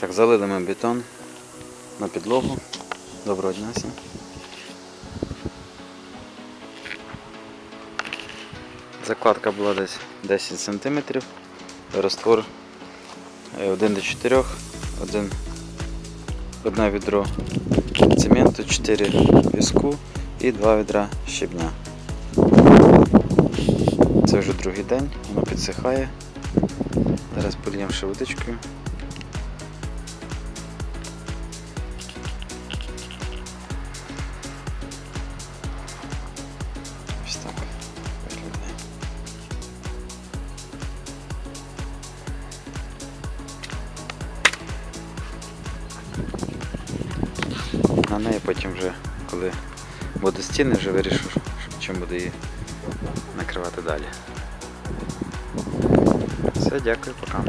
Так, залили ми бетон на підлогу. Доброго дня всім. Закладка була десь 10 см. Раствор е, 1 до 4, один, одне відро цементу, 4 піску і 2 відра щебня. Це вже другий день, воно підсихає. Зараз поліємо ще водичкою. На неї потім вже, коли буде стіни, вже вирішу, чим буду її накривати далі. Все, дякую, пока.